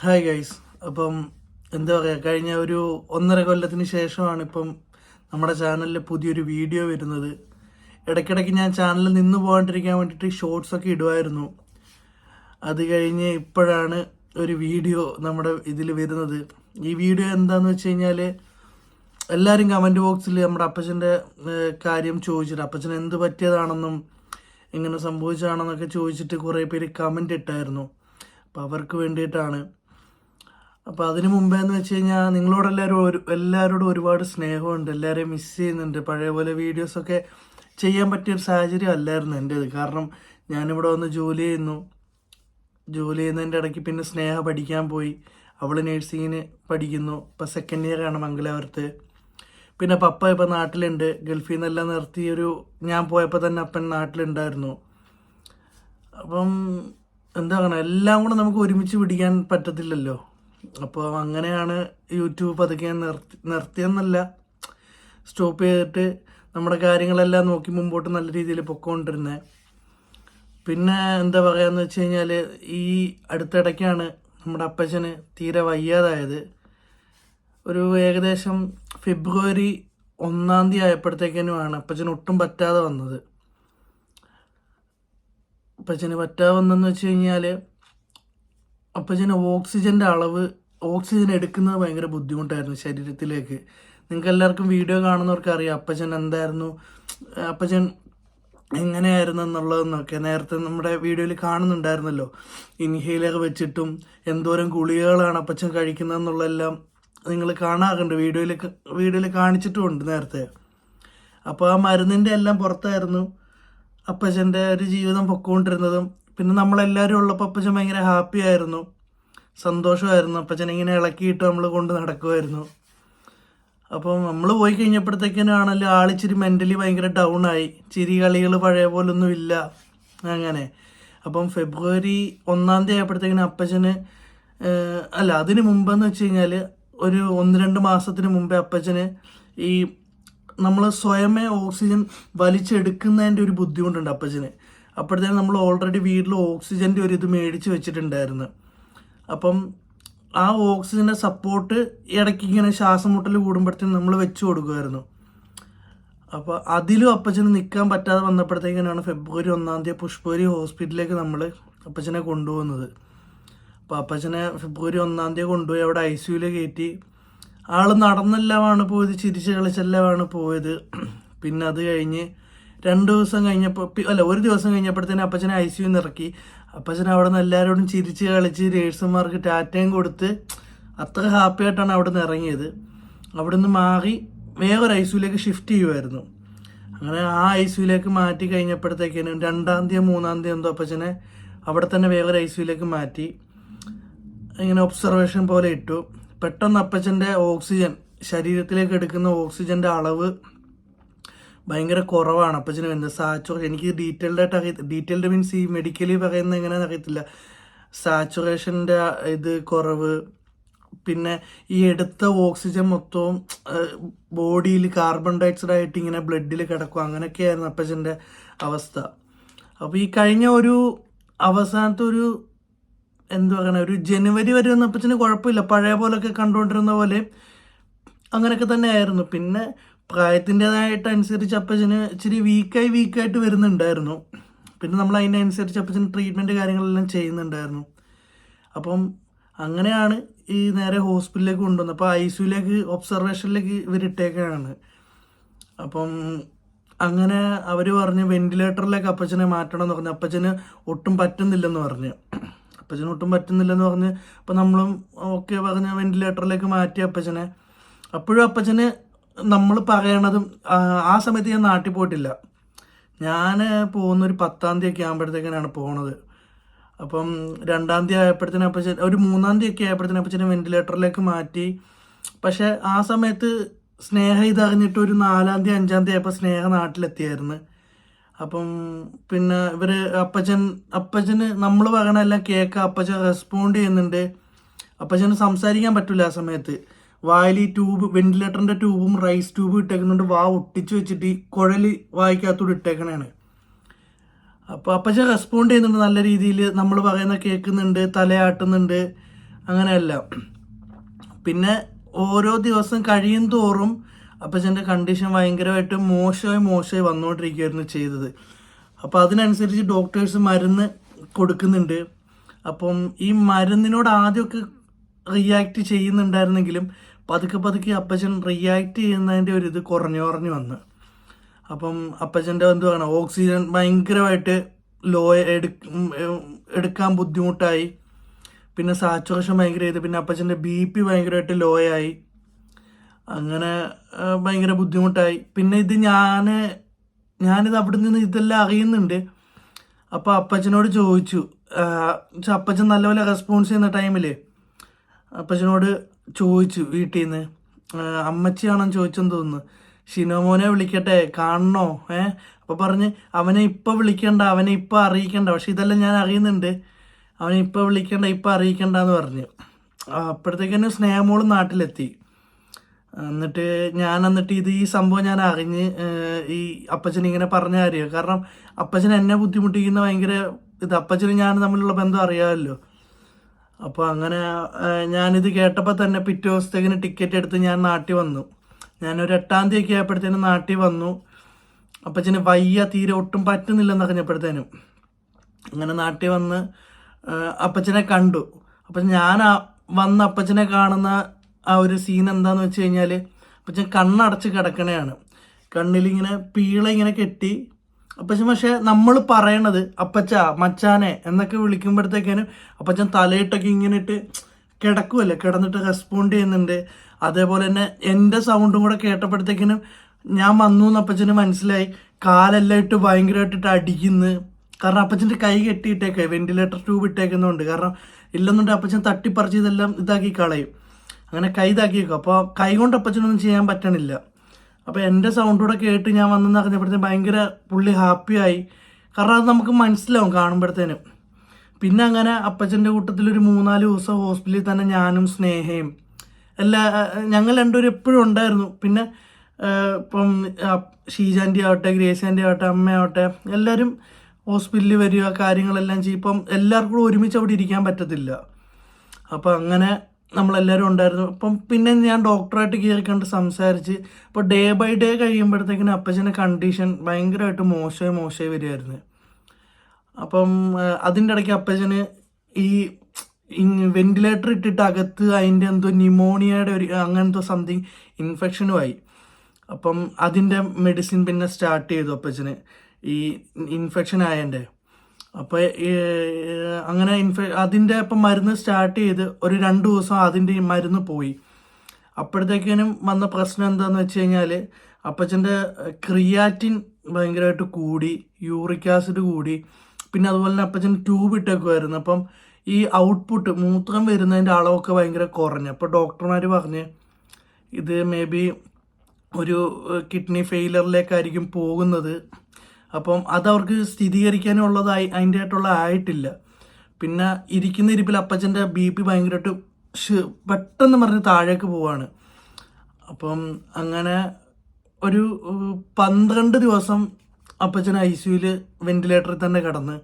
Hi guys അപ്പം എന്താ പറയുക കഴിഞ്ഞ ഒരു ഒന്നര കൊല്ലത്തിന് ശേഷമാണ് ഇപ്പം നമ്മുടെ ചാനലിൽ പുതിയൊരു വീഡിയോ വരുന്നത്. ഇടയ്ക്കിടയ്ക്ക് ഞാൻ ചാനലിൽ നിന്ന് പോകാണ്ടിരിക്കാൻ വേണ്ടിയിട്ട് ഷോർട്സ് ഒക്കെ ഇടുമായിരുന്നു അത് കഴിഞ്ഞ് ഇപ്പോഴാണ് ഒരു വീഡിയോ നമ്മുടെ ഇതിൽ വരുന്നത്. ഈ വീഡിയോ എന്താണെന്ന് വെച്ച് കഴിഞ്ഞാൽ എല്ലാവരും കമന്റ് ബോക്സിൽ നമ്മുടെ അപ്പച്ചന്റെ കാര്യം ചോദിച്ചിട്ട് അപ്പച്ചൻ എന്ത് പറ്റിയതാണെന്നും എങ്ങനെ സംഭവിച്ചതാണെന്നൊക്കെ ചോദിച്ചിട്ട് കുറേ പേര് കമന്റ് ഇട്ടായിരുന്നു. അപ്പോൾ അവർക്ക് വേണ്ടിയിട്ടാണ് അപ്പോൾ അതിനു മുമ്പേ എന്ന് വെച്ച് കഴിഞ്ഞാൽ നിങ്ങളോടെല്ലാവരും ഒരു എല്ലാവരോടും ഒരുപാട് സ്നേഹമുണ്ട് എല്ലാവരെയും മിസ് ചെയ്യുന്നുണ്ട്. പഴയ പോലെ വീഡിയോസൊക്കെ ചെയ്യാൻ പറ്റിയൊരു സാഹചര്യം അല്ലായിരുന്നു എന്റേത് കാരണം ഞാനിവിടെ വന്ന് ജോലി ചെയ്യുന്നു. ജോലി ചെയ്യുന്നതിന്റെ ഇടയ്ക്ക് പിന്നെ സ്നേഹ പഠിക്കാൻ പോയി. അവൾ നേഴ്സിങ്ങിന് പഠിക്കുന്നു. ഇപ്പം സെക്കൻഡ് ഇയർ ആണ് മംഗലാപുരത്ത്. പിന്നെ പപ്പ ഇപ്പം നാട്ടിലുണ്ട്. ഗൾഫിൽ നിന്നെല്ലാം നിർത്തിയൊരു ഞാൻ പോയപ്പോൾ തന്നെ അപ്പൻ നാട്ടിലുണ്ടായിരുന്നു. അപ്പം എന്താ പറയുക എല്ലാം കൂടെ നമുക്ക് ഒരുമിച്ച് പിടിക്കാൻ പറ്റത്തില്ലല്ലോ. അപ്പോൾ അങ്ങനെയാണ് യൂട്യൂബ് പതുക്കെ നിർത്തി നിർത്തിയെന്നല്ല. സ്റ്റോപ്പ് ചെയ്തിട്ട് നമ്മുടെ കാര്യങ്ങളെല്ലാം നോക്കി മുമ്പോട്ട് നല്ല രീതിയിൽ പൊക്കോണ്ടിരുന്നത് പിന്നെ എന്താ പറയുകയെന്ന് വെച്ച് കഴിഞ്ഞാൽ ഈ അടുത്തിടയ്ക്കാണ് നമ്മുടെ അപ്പച്ചന് തീരെ വയ്യാതായത്. ഒരു ഏകദേശം ഫെബ്രുവരി ഒന്നാം തീയതി ആയപ്പോഴത്തേക്കിനുമാണ് അപ്പച്ചന് ഒട്ടും പറ്റാതെ വന്നത്. അപ്പച്ചന് പറ്റാതെ വന്നെന്ന് വെച്ച് കഴിഞ്ഞാൽ അപ്പച്ചന് ഓക്സിജന്റെ അളവ് ഓക്സിജൻ എടുക്കുന്നത് ഭയങ്കര ബുദ്ധിമുട്ടായിരുന്നു ശരീരത്തിലേക്ക്. നിങ്ങൾക്ക് എല്ലാവർക്കും വീഡിയോ കാണുന്നവർക്ക് അറിയാം അപ്പച്ചൻ എന്തായിരുന്നു അപ്പച്ചൻ എങ്ങനെയായിരുന്നു എന്നുള്ളതെന്നൊക്കെ. നേരത്തെ നമ്മുടെ വീഡിയോയിൽ കാണുന്നുണ്ടായിരുന്നല്ലോ. ഇൻഹെയിലൊക്കെ വെച്ചിട്ടും എന്തോരം ഗുളികകളാണ് അപ്പച്ചൻ കഴിക്കുന്നതെന്നുള്ളതെല്ലാം നിങ്ങൾ കാണാറുണ്ട്. വീഡിയോയിൽ വീഡിയോയിൽ കാണിച്ചിട്ടുമുണ്ട് നേരത്തെ. അപ്പോൾ ആ മരുന്നിന്റെ എല്ലാം പുറത്തായിരുന്നു. അപ്പച്ചന്റെ ഒരു ജീവിതം പൊക്കോണ്ടിരുന്നതും പിന്നെ നമ്മളെല്ലാവരും ഉള്ളപ്പോൾ അപ്പച്ചൻ ഭയങ്കര ഹാപ്പി ആയിരുന്നു. സന്തോഷമായിരുന്നു. അപ്പച്ചൻ ഇങ്ങനെ ഇളക്കിയിട്ട് നമ്മൾ കൊണ്ട് നടക്കുമായിരുന്നു അപ്പം നമ്മൾ പോയി കഴിഞ്ഞപ്പോഴത്തേക്കിനാണല്ലോ ആളിച്ചിരി മെന്റലി ഭയങ്കര ഡൗൺ ആയി. ചിരി കളികൾ പഴയ പോലൊന്നും ഇല്ല. അങ്ങനെ. അപ്പം ഫെബ്രുവരി ഒന്നാം തീയതി ആയപ്പോഴത്തേക്കിന് അപ്പച്ചന് അല്ല അതിന് മുമ്പെന്ന് വെച്ച് കഴിഞ്ഞാൽ ഒരു ഒന്ന് രണ്ട് മാസത്തിന് മുമ്പേ അപ്പച്ചന് ഈ നമ്മൾ സ്വയമേ ഓക്സിജൻ വലിച്ചെടുക്കുന്നതിന്റെ ഒരു ബുദ്ധിമുട്ടുണ്ട് അപ്പച്ചന്. അപ്പോഴത്തേനും നമ്മൾ ഓൾറെഡി വീട്ടിൽ ഓക്സിജന്റെ ഒരു ഇത് മേടിച്ച് വെച്ചിട്ടുണ്ടായിരുന്നു. അപ്പം ആ ഓക്സിജന്റെ സപ്പോർട്ട് ഇടയ്ക്ക് ഇങ്ങനെ ശ്വാസം മുട്ടൽ കൂടുമ്പോഴത്തേനും നമ്മൾ വെച്ച് കൊടുക്കുമായിരുന്നു. അപ്പോൾ അതിലും അപ്പച്ചന് നിൽക്കാൻ പറ്റാതെ വന്നപ്പോഴത്തേക്കാണ് ഫെബ്രുവരി ഒന്നാം തീയതി പുഷ്പഗിരി ഹോസ്പിറ്റലിലേക്ക് നമ്മൾ അപ്പച്ചനെ കൊണ്ടുപോകുന്നത്. അപ്പോൾ അപ്പച്ചനെ ഫെബ്രുവരി ഒന്നാം തീയതി കൊണ്ടുപോയി അവിടെ ഐ സിയുയിൽ കയറ്റി. ആൾ നടന്നെല്ലാമാണ് പോയത് ചിരിച്ച് കളിച്ചെല്ലാമാണ് പോയത്. പിന്നെ അത് കഴിഞ്ഞ് രണ്ട് ദിവസം കഴിഞ്ഞപ്പോൾ അല്ല ഒരു ദിവസം കഴിഞ്ഞപ്പോഴത്തേന് അപ്പച്ചനെ ഐ സിയു ഇറക്കി. അപ്പച്ചൻ അവിടെ നിന്ന് എല്ലാവരോടും ചിരിച്ച് കളിച്ച് നേഴ്സുമാർക്ക് ടാറ്റയും കൊടുത്ത് അത്ര ഹാപ്പി ആയിട്ടാണ് അവിടെ നിന്ന് ഇറങ്ങിയത്. അവിടെ നിന്ന് മാറി വേറൊരു ഐ സിയുലേക്ക് ഷിഫ്റ്റ് ചെയ്യുമായിരുന്നു അങ്ങനെ ആ ഐ സിയുലേക്ക് മാറ്റി കഴിഞ്ഞപ്പോഴത്തേക്കിനും രണ്ടാം തീയതി മൂന്നാം തീയതി എന്തോ അപ്പച്ചനെ അവിടെ തന്നെ വേറൊരു ഐ സിയുലേക്ക് മാറ്റി. ഇങ്ങനെ ഒബ്സർവേഷൻ പോലെ ഇട്ടു. പെട്ടെന്ന് അപ്പച്ചന്റെ ഓക്സിജൻ ശരീരത്തിലേക്ക് എടുക്കുന്ന ഓക്സിജന്റെ അളവ് ഭയങ്കര കുറവാണ്. അപ്പച്ചന് വരുന്നത് സാച്ചുറേഷൻ എനിക്ക് ഡീറ്റെയിൽഡ് ആയിട്ട് അറിയ ഡീറ്റെയിൽഡ് മീൻസ് ഈ മെഡിക്കലി പറയുന്നത് എങ്ങനെയാണെന്ന് അറിയത്തില്ല. സാച്ചുറേഷന്റെ ഇത് കുറവ് പിന്നെ ഈ എടുത്ത ഓക്സിജൻ മൊത്തവും ബോഡിയിൽ കാർബൺ ഡയോക്സൈഡ് ആയിട്ട് ഇങ്ങനെ ബ്ലഡിൽ കിടക്കും. അങ്ങനെയൊക്കെയായിരുന്നു അപ്പച്ചന്റെ അവസ്ഥ. അപ്പോൾ ഈ കഴിഞ്ഞ ഒരു അവസാനത്തെ ഒരു എന്താ പറയുക ഒരു ജനുവരി വരെ ഒന്നും അപ്പച്ചന് കുഴപ്പമില്ല. പഴയ പോലൊക്കെ കണ്ടുകൊണ്ടിരുന്ന പോലെ അങ്ങനെയൊക്കെ തന്നെ ആയിരുന്നു പിന്നെ പ്രായത്തിന്റെതായിട്ട് അനുസരിച്ച് അപ്പച്ചന് ഇച്ചിരി വീക്കായി വീക്കായിട്ട് വരുന്നുണ്ടായിരുന്നു. പിന്നെ നമ്മൾ അതിനനുസരിച്ച് അപ്പച്ചന് ട്രീറ്റ്മെന്റ് കാര്യങ്ങളെല്ലാം ചെയ്യുന്നുണ്ടായിരുന്നു. അപ്പം അങ്ങനെയാണ് ഈ നേരെ ഹോസ്പിറ്റലിലേക്ക് കൊണ്ടുവന്നത്. അപ്പോൾ ഐ സിയുലേക്ക് ഒബ്സർവേഷനിലേക്ക് ഇവരിട്ടേക്കാണ്. അപ്പം അങ്ങനെ അവർ പറഞ്ഞ് വെന്റിലേറ്ററിലേക്ക് അപ്പച്ചനെ മാറ്റണം എന്ന് പറഞ്ഞു. അപ്പച്ചന് ഒട്ടും പറ്റുന്നില്ലെന്ന് പറഞ്ഞ്. അപ്പച്ചന് ഒട്ടും പറ്റുന്നില്ലെന്ന് പറഞ്ഞ്. അപ്പം നമ്മളും ഓക്കെ പറഞ്ഞ് വെന്റിലേറ്ററിലേക്ക് മാറ്റി അപ്പച്ചനെ. അപ്പോഴും അപ്പച്ചന് നമ്മൾ പറയണതും ആ, സമയത്ത് ഞാൻ നാട്ടിൽ പോയിട്ടില്ല. ഞാൻ പോകുന്ന ഒരു പത്താം തീയതി ഒക്കെ ആകുമ്പോഴത്തേക്കാണ് പോണത്. അപ്പം രണ്ടാം തീയതി ആയപ്പോഴത്തേനും അപ്പച്ചൻ ഒരു മൂന്നാം തീയതി ഒക്കെ ആയപ്പോഴത്തേനും അപ്പച്ചനെ വെന്റിലേറ്ററിലേക്ക് മാറ്റി. പക്ഷേ ആ സമയത്ത് സ്നേഹ ഇതറിഞ്ഞിട്ട് ഒരു നാലാം തീയതി അഞ്ചാം തീയതി ആയപ്പോൾ സ്നേഹ നാട്ടിലെത്തിയായിരുന്നു. അപ്പം പിന്നെ ഇവർ അപ്പച്ചൻ അപ്പച്ചന് നമ്മൾ പറയണെല്ലാം കേൾക്കുക അപ്പച്ചൻ റെസ്പോണ്ട് ചെയ്യുന്നുണ്ട്. അപ്പച്ചന് സംസാരിക്കാൻ പറ്റില്ല ആ സമയത്ത്. വായിൽ ഈ ട്യൂബ് വെന്റിലേറ്ററിന്റെ ട്യൂബും റൈസ് ട്യൂബും ഇട്ടേക്കുന്നുണ്ട്. വാ ഒട്ടിച്ചു വെച്ചിട്ട് ഈ കുഴൽ വായിക്കാത്തോട് ഇട്ടേക്കണേണ്. അപ്പോൾ അപ്പച്ച റെസ്പോണ്ട് ചെയ്യുന്നുണ്ട് നല്ല രീതിയിൽ നമ്മൾ പറയുന്ന കേൾക്കുന്നുണ്ട് തലയാട്ടുന്നുണ്ട് അങ്ങനെയല്ല. പിന്നെ ഓരോ ദിവസം കഴിയും തോറും അപ്പച്ചന്റെ കണ്ടീഷൻ ഭയങ്കരമായിട്ട് മോശമായി മോശമായി വന്നുകൊണ്ടിരിക്കുകയായിരുന്നു ചെയ്തത്. അപ്പോൾ അതിനനുസരിച്ച് ഡോക്ടേഴ്സ് മരുന്ന് കൊടുക്കുന്നുണ്ട്. അപ്പം ഈ മരുന്നിനോട് ആദ്യമൊക്കെ റിയാക്ട് ചെയ്യുന്നുണ്ടായിരുന്നെങ്കിലും പതുക്കെ പതുക്കെ അപ്പച്ചൻ റിയാക്ട് ചെയ്യുന്നതിന്റെ ഒരു ഇത് കുറഞ്ഞു കുറഞ്ഞു വന്ന്. അപ്പം അപ്പച്ചന്റെ എന്തുവാണ് ഓക്സിജൻ ഭയങ്കരമായിട്ട് ലോ എടുക്കാൻ ബുദ്ധിമുട്ടായി. പിന്നെ സാച്ചുറേഷൻ ഭയങ്കര ചെയ്ത് പിന്നെ അപ്പച്ചന്റെ ബി പി ഭയങ്കരമായിട്ട് ലോ ആയി. അങ്ങനെ ഭയങ്കര ബുദ്ധിമുട്ടായി. പിന്നെ ഇത് ഞാൻ ഞാനിത് അവിടെ നിന്ന് ഇതെല്ലാം അറിയുന്നുണ്ട്. അപ്പോൾ അപ്പച്ചനോട് ചോദിച്ചു അപ്പച്ചൻ നല്ലപോലെ റെസ്പോൺസ് ചെയ്യുന്ന ടൈമിൽ അപ്പച്ചനോട് ചോദിച്ചു വീട്ടിൽ നിന്ന് അമ്മച്ചിയാണെന്ന് ചോദിച്ചെന്ന് തോന്നുന്നു. ഷിനോമോനെ വിളിക്കട്ടെ കാണണോ? ഏ? അപ്പോൾ പറഞ്ഞ് അവനെ ഇപ്പം വിളിക്കണ്ട അവനെ ഇപ്പം അറിയിക്കണ്ട. പക്ഷെ ഇതെല്ലാം ഞാൻ അറിയുന്നുണ്ട്. അവനെ ഇപ്പം വിളിക്കണ്ട ഇപ്പം അറിയിക്കണ്ട എന്ന് പറഞ്ഞു. ആ, സ്നേഹമോൾ നാട്ടിലെത്തി. എന്നിട്ട് ഞാൻ എന്നിട്ട് ഇത് ഈ സംഭവം ഞാൻ അറിഞ്ഞ് ഈ അപ്പച്ചൻ ഇങ്ങനെ പറഞ്ഞ കാര്യം കാരണം അപ്പച്ചൻ എന്നെ ബുദ്ധിമുട്ടിക്കുന്ന ഭയങ്കര ഇത്. അപ്പച്ചനും ഞാൻ തമ്മിലുള്ള ബന്ധം അറിയാമല്ലോ. അപ്പോൾ അങ്ങനെ ഞാനിത് കേട്ടപ്പോൾ തന്നെ പിറ്റേ ദിവസത്തേക്കിന് ടിക്കറ്റ് എടുത്ത് ഞാൻ നാട്ടിൽ വന്നു. ഞാനൊരു എട്ടാം തീയതി ആയപ്പോഴത്തേനും നാട്ടിൽ വന്നു. അപ്പച്ചന് വയ്യ തീരെ ഒട്ടും പറ്റുന്നില്ലെന്ന് അറിഞ്ഞപ്പോഴത്തേനും. അങ്ങനെ നാട്ടിൽ വന്ന് അപ്പച്ചനെ കണ്ടു. അപ്പം ഞാൻ വന്ന് അപ്പച്ചനെ കാണുന്ന ആ ഒരു സീൻ എന്താന്ന് വെച്ച് കഴിഞ്ഞാൽ അപ്പച്ചൻ കണ്ണടച്ച് കിടക്കണയാണ്. കണ്ണിലിങ്ങനെ പീള ഇങ്ങനെ കെട്ടി അപ്പച്ചൻ പക്ഷെ നമ്മൾ പറയണത് അപ്പച്ച മച്ചാനെ എന്നൊക്കെ വിളിക്കുമ്പോഴത്തേക്കാനും അപ്പച്ചൻ തലയിട്ടൊക്കെ ഇങ്ങനെ ഇട്ട് കിടക്കുമല്ലേ കിടന്നിട്ട് റെസ്പോണ്ട് ചെയ്യുന്നുണ്ട്. അതേപോലെ തന്നെ എന്റെ സൗണ്ടും കൂടെ കേട്ടപ്പോഴത്തേക്കിനും ഞാൻ വന്നു എന്ന് അപ്പച്ചന് മനസ്സിലായി. കാലെല്ലാം ഇട്ട് ഭയങ്കരമായിട്ടിട്ട് അടിക്കുന്നു. കാരണം അപ്പച്ചന്റെ കൈ കെട്ടിയിട്ടേക്കെ വെന്റിലേറ്റർ ട്യൂബ് ഇട്ടേക്കുന്നുണ്ട്. കാരണം ഇല്ലെന്നുണ്ടെങ്കിൽ അപ്പച്ചൻ തട്ടിപ്പറിച്ച് ഇതെല്ലാം ഇതാക്കി കളയും. അങ്ങനെ കൈ ഇതാക്കി വെക്കും അപ്പോൾ കൈ കൊണ്ട് അപ്പച്ചനൊന്നും ചെയ്യാൻ പറ്റണില്ല. അപ്പോൾ എന്റെ സൗണ്ട് കൂടെ കേട്ട് ഞാൻ വന്നെന്ന് അറിഞ്ഞപ്പോഴത്തേനും ഭയങ്കര പുള്ളി ഹാപ്പിയായി കാരണം അത് നമുക്ക് മനസ്സിലാവും കാണുമ്പോഴത്തേനും. പിന്നെ അങ്ങനെ അപ്പച്ചന്റെ കൂട്ടത്തിൽ ഒരു മൂന്നാൽ ദിവസം ഹോസ്പിറ്റലിൽ തന്നെ ഞാനും സ്നേഹയും. എല്ലാ ഞങ്ങൾ രണ്ടുപേരും എപ്പോഴും ഉണ്ടായിരുന്നു. പിന്നെ ഇപ്പം ഷീജാന്റെ ആവട്ടെ ഗ്രേസാന്റെ ആവട്ടെ അമ്മയാവട്ടെ എല്ലാവരും ഹോസ്പിറ്റലിൽ വരിക കാര്യങ്ങളെല്ലാം ചെയ്യും. ഇപ്പം എല്ലാവർക്കും ഒരുമിച്ച് അവിടെ ഇരിക്കാൻ പറ്റത്തില്ല. അപ്പോൾ അങ്ങനെ നമ്മളെല്ലാവരും ഉണ്ടായിരുന്നു. അപ്പം പിന്നെ ഞാൻ ഡോക്ടറായിട്ട് കയറി കണ്ട് സംസാരിച്ച് അപ്പോൾ ഡേ ബൈ ഡേ കഴിയുമ്പോഴത്തേക്കിനും അപ്പച്ചന്റെ കണ്ടീഷൻ ഭയങ്കരമായിട്ട് മോശമായി മോശമായി വരികയായിരുന്നു. അപ്പം അതിന്റെ ഇടയ്ക്ക് അപ്പച്ചന് ഈ വെന്റിലേറ്റർ ഇട്ടിട്ട് അകത്ത് അതിന്റെ എന്തോ ന്യൂമോണിയയുടെ ഒരു അങ്ങനത്തെ സംതിങ് ഇൻഫെക്ഷനുമായി. അപ്പം അതിന്റെ മെഡിസിൻ പിന്നെ സ്റ്റാർട്ട് ചെയ്തു അപ്പച്ചന്. ഈ ഇൻഫെക്ഷൻ ആയതിന്റെ. അപ്പോൾ അങ്ങനെ ഇൻഫെ അതിന്റെ ഇപ്പം മരുന്ന് സ്റ്റാർട്ട് ചെയ്ത് ഒരു രണ്ട് ദിവസം അതിന്റെ ഈ മരുന്ന് പോയി. അപ്പോഴത്തേക്കിനും വന്ന പ്രശ്നം എന്താണെന്ന് വെച്ച് കഴിഞ്ഞാൽ അപ്പച്ചന്റെ ക്രിയാറ്റിൻ ഭയങ്കരമായിട്ട് കൂടി യൂറിക് ആസിഡ് കൂടി പിന്നെ അതുപോലെ തന്നെ അപ്പച്ചൻ ട്യൂബ് ഇട്ടേക്കുമായിരുന്നു അപ്പം ഈ ഔട്ട്പുട്ട് മൂത്രം വരുന്നതിന്റെ അളവൊക്കെ ഭയങ്കര കുറഞ്ഞു. അപ്പോൾ ഡോക്ടർമാർ പറഞ്ഞ് ഇത് മേ ബി ഒരു കിഡ്നി ഫെയിലറിലേക്കായിരിക്കും പോകുന്നത്. അപ്പം അതവർക്ക് സ്ഥിരീകരിക്കാനുള്ളതായി അതിന്റെ ആയിട്ടുള്ള ആയിട്ടില്ല. പിന്നെ ഇരിക്കുന്ന ഇരിപ്പിൽ അപ്പച്ചന്റെ ബി പി ഭയങ്കരമായിട്ട് പെട്ടെന്ന് പറഞ്ഞ് താഴേക്ക് പോവാണ്. അപ്പം അങ്ങനെ ഒരു പന്ത്രണ്ട് ദിവസം അപ്പച്ചൻ ഐ സിയുയിൽ വെന്റിലേറ്ററിൽ തന്നെ കിടന്ന്.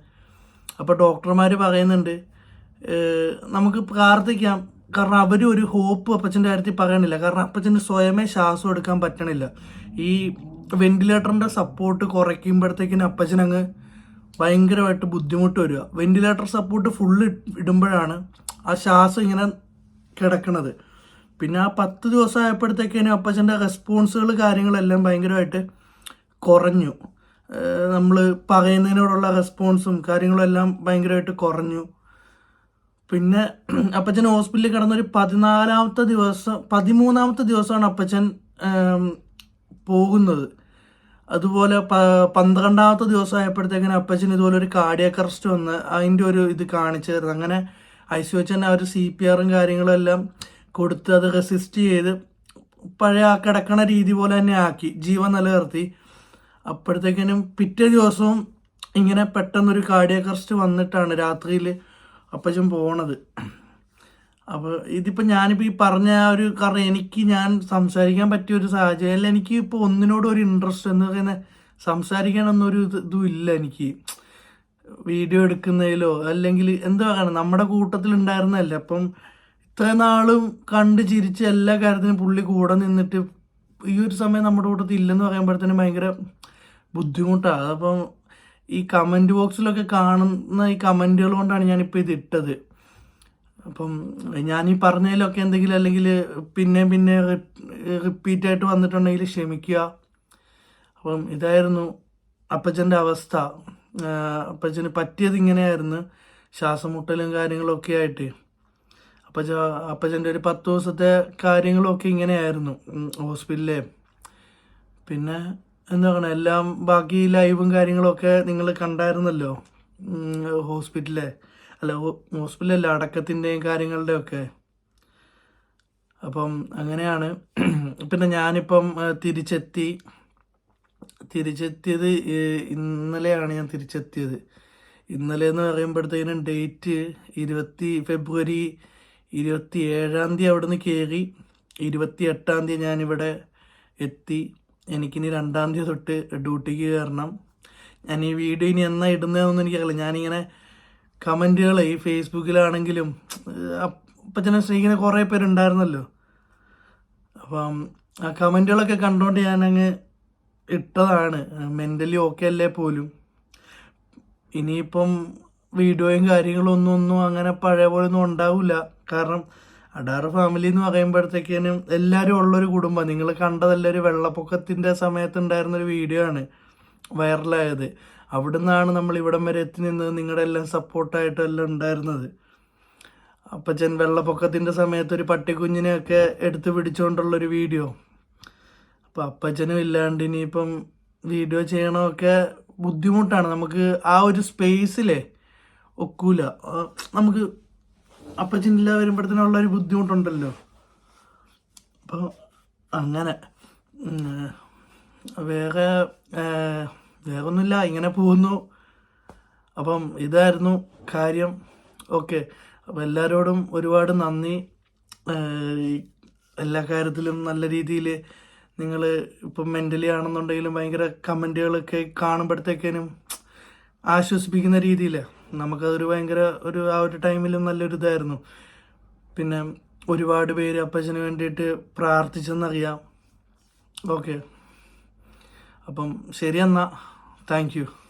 അപ്പോൾ ഡോക്ടർമാർ പറയുന്നുണ്ട് നമുക്ക് പ്രാർത്ഥിക്കാം. കാരണം അവർ ഒരു ഹോപ്പ് അപ്പച്ചന്റെ കാര്യത്തിൽ പറയണില്ല കാരണം അപ്പച്ചന് സ്വയമേ ശ്വാസം എടുക്കാൻ പറ്റണില്ല. ഈ വെന്റിലേറ്ററിന്റെ സപ്പോർട്ട് കുറയ്ക്കുമ്പോഴത്തേക്കിന് അപ്പച്ചൻ അങ്ങ് ഭയങ്കരമായിട്ട് ബുദ്ധിമുട്ട് വരിക. വെന്റിലേറ്റർ സപ്പോർട്ട് ഫുള്ള് ഇടുമ്പോഴാണ് ആ ശ്വാസം ഇങ്ങനെ കിടക്കണത്. പിന്നെ ആ പത്ത് ദിവസം ആയപ്പോഴത്തേക്കിനും അപ്പച്ചന്റെ റെസ്പോൺസുകൾ കാര്യങ്ങളെല്ലാം ഭയങ്കരമായിട്ട് കുറഞ്ഞു. നമ്മൾ പറയുന്നതിനോടുള്ള റെസ്പോൺസും കാര്യങ്ങളെല്ലാം ഭയങ്കരമായിട്ട് കുറഞ്ഞു. പിന്നെ അപ്പച്ചൻ ഹോസ്പിറ്റലിൽ കിടന്നൊരു പതിനാലാമത്തെ ദിവസം പതിമൂന്നാമത്തെ ദിവസമാണ് അപ്പച്ചൻ പോകുന്നത്. അതുപോലെ പന്ത്രണ്ടാമത്തെ ദിവസം അപ്പച്ചൻ ഇതുപോലെ ഒരു കാർഡിയാക് അറസ്റ്റ് വന്ന് അതിന്റെ ഒരു ഇത് കാണിച്ചു തരുന്നത് അങ്ങനെ ഐ സി വെച്ച് തന്നെ അവർ സി പി ആറും കാര്യങ്ങളും എല്ലാം കൊടുത്ത് അത് റെസിസ്റ്റ് ചെയ്ത് പഴയ ആ കിടക്കണ രീതി പോലെ തന്നെ ആക്കി ജീവൻ നിലനിർത്തി. അപ്പോഴത്തേക്കിനും പിറ്റേ ദിവസവും ഇങ്ങനെ പെട്ടെന്നൊരു കാർഡിയാക് അറസ്റ്റ് വന്നിട്ടാണ് രാത്രിയിൽ അപ്പച്ചൻ പോണത്. അപ്പോൾ ഇതിപ്പോൾ ഞാനിപ്പോൾ ഈ പറഞ്ഞ ഒരു കാരണം എനിക്ക് ഞാൻ സംസാരിക്കാൻ പറ്റിയ ഒരു സാഹചര്യം എനിക്ക് ഇപ്പോൾ ഒന്നിനോട് ഒരു ഇൻട്രസ്റ്റ് എന്ന് പറയുന്നത് സംസാരിക്കാനൊന്നും ഒരു ഇത് ഇല്ല എനിക്ക്. വീഡിയോ എടുക്കുന്നതിലോ അല്ലെങ്കിൽ എന്താ പറയുക നമ്മുടെ കൂട്ടത്തിൽ ഉണ്ടായിരുന്നല്ലേ അപ്പം ഇത്ര നാളും കണ്ട് ചിരിച്ച് എല്ലാ കാര്യത്തിനും പുള്ളി കൂടെ നിന്നിട്ട് ഈ ഒരു സമയം നമ്മുടെ കൂട്ടത്തിൽ ഇല്ലെന്ന് പറയുമ്പോഴത്തേനും ഭയങ്കര ബുദ്ധിമുട്ടാണ് അതപ്പം ഈ കമന്റ് ബോക്സിലൊക്കെ കാണുന്ന ഈ കമന്റുകൾ കൊണ്ടാണ് ഞാനിപ്പോൾ ഇത് ഇട്ടത്. അപ്പം ഞാൻ ഈ പറഞ്ഞതിലൊക്കെ എന്തെങ്കിലും അല്ലെങ്കിൽ പിന്നെ പിന്നെ റിപ്പീറ്റ് ആയിട്ട് വന്നിട്ടുണ്ടെങ്കിൽ ക്ഷമിക്കുക. അപ്പം ഇതായിരുന്നു അപ്പച്ചന്റെ അവസ്ഥ. അപ്പച്ചന് പറ്റിയത് ഇങ്ങനെയായിരുന്നു. ശ്വാസം മുട്ടലും കാര്യങ്ങളൊക്കെ ആയിട്ട്. അപ്പച്ച അപ്പച്ചന്റെ ഒരു പത്ത് ദിവസത്തെ കാര്യങ്ങളൊക്കെ ഇങ്ങനെയായിരുന്നു ഹോസ്പിറ്റലിലെ. പിന്നെ എന്താ പറയുക എല്ലാം ബാക്കി ലൈവും കാര്യങ്ങളൊക്കെ നിങ്ങൾ കണ്ടായിരുന്നല്ലോ? ഉം, ഹോസ്പിറ്റലിലെ അല്ല ഹോസ്പിറ്റലല്ല അടക്കത്തിന്റെയും കാര്യങ്ങളുടെയൊക്കെ അപ്പം അങ്ങനെയാണ്. പിന്നെ ഞാനിപ്പം തിരിച്ചെത്തി. തിരിച്ചെത്തിയത് ഇന്നലെയാണ് ഞാൻ തിരിച്ചെത്തിയത്. ഇന്നലെ എന്ന് പറയുമ്പോഴത്തേനും ഡേറ്റ് ഇരുപത്തി ഫെബ്രുവരി ഇരുപത്തി ഏഴാം തീയതി അവിടെ നിന്ന് കയറി. ഇരുപത്തി എട്ടാം തീയതി ഞാനിവിടെ എത്തി. എനിക്കിനി രണ്ടാം തീയതി തൊട്ട് ഡ്യൂട്ടിക്ക് കയറണം. ഞാൻ ഈ വീഡിയോ ഇനി എന്നാ ഇടുന്നതെന്നൊന്നും എനിക്കറിയില്ല. ഞാനിങ്ങനെ കമന്റുകൾ ഈ ഫേസ്ബുക്കിലാണെങ്കിലും അപ്പച്ചനെ സ്നേഹിക്കുന്ന കുറേ പേരുണ്ടായിരുന്നല്ലോ. അപ്പം ആ കമന്റുകളൊക്കെ കണ്ടുകൊണ്ട് ഞാനങ്ങ് ഇട്ടതാണ്. മെന്റലി ഓക്കെ അല്ലേ പോലും. ഇനിയിപ്പം വീഡിയോയും കാര്യങ്ങളും ഒന്നും ഒന്നും അങ്ങനെ പഴയ പോലെ ഒന്നും ഉണ്ടാവില്ല കാരണം അഡാറ് ഫാമിലി എന്ന് പറയുമ്പോഴത്തേക്കിനും എല്ലാവരും ഉള്ളൊരു കുടുംബം. നിങ്ങൾ കണ്ടതല്ല ഒരു വെള്ളപ്പൊക്കത്തിന്റെ സമയത്ത് ഉണ്ടായിരുന്നൊരു വീഡിയോ ആണ്. വൈറലായത്. അവിടെ നിന്നാണ് നമ്മൾ ഇവിടം വരെ എത്തി നിന്നത്. നിങ്ങളുടെ എല്ലാം സപ്പോർട്ടായിട്ടെല്ലാം ഉണ്ടായിരുന്നത്. അപ്പച്ചൻ വെള്ളപ്പൊക്കത്തിന്റെ സമയത്ത് ഒരു പട്ടിക്കുഞ്ഞിനെയൊക്കെ എടുത്ത് പിടിച്ചുകൊണ്ടുള്ളൊരു വീഡിയോ. അപ്പം അപ്പച്ചനും ഇല്ലാണ്ട് ഇനിയിപ്പം വീഡിയോ ചെയ്യണമൊക്കെ ബുദ്ധിമുട്ടാണ്. നമുക്ക് ആ ഒരു സ്പേസിലേ ഒക്കൂല. നമുക്ക് അപ്പച്ചനില്ല വരുമ്പോഴത്തേനുള്ള ഒരു ബുദ്ധിമുട്ടുണ്ടല്ലോ. അപ്പോൾ അങ്ങനെ വേറെ വേറെ ഒന്നുമില്ല ഇങ്ങനെ പോകുന്നു. അപ്പം ഇതായിരുന്നു കാര്യം. ഓക്കെ. അപ്പം എല്ലാവരോടും ഒരുപാട് നന്ദി. എല്ലാ കാര്യത്തിലും നല്ല രീതിയിൽ നിങ്ങൾ ഇപ്പം മെന്റലി ആണെന്നുണ്ടെങ്കിലും ഭയങ്കര കമന്റുകളൊക്കെ കാണുമ്പോഴത്തേക്കേനും ആശ്വസിപ്പിക്കുന്ന രീതിയിൽ നമുക്കതൊരു ഭയങ്കര ഒരു ആ ഒരു ടൈമിലും നല്ലൊരു ഇതായിരുന്നു. പിന്നെ ഒരുപാട് പേര് അപ്പച്ചന് വേണ്ടിയിട്ട് പ്രാർത്ഥിച്ചെന്നറിയാം. ഓക്കെ. അപ്പം ശരി എന്നാ. Thank you.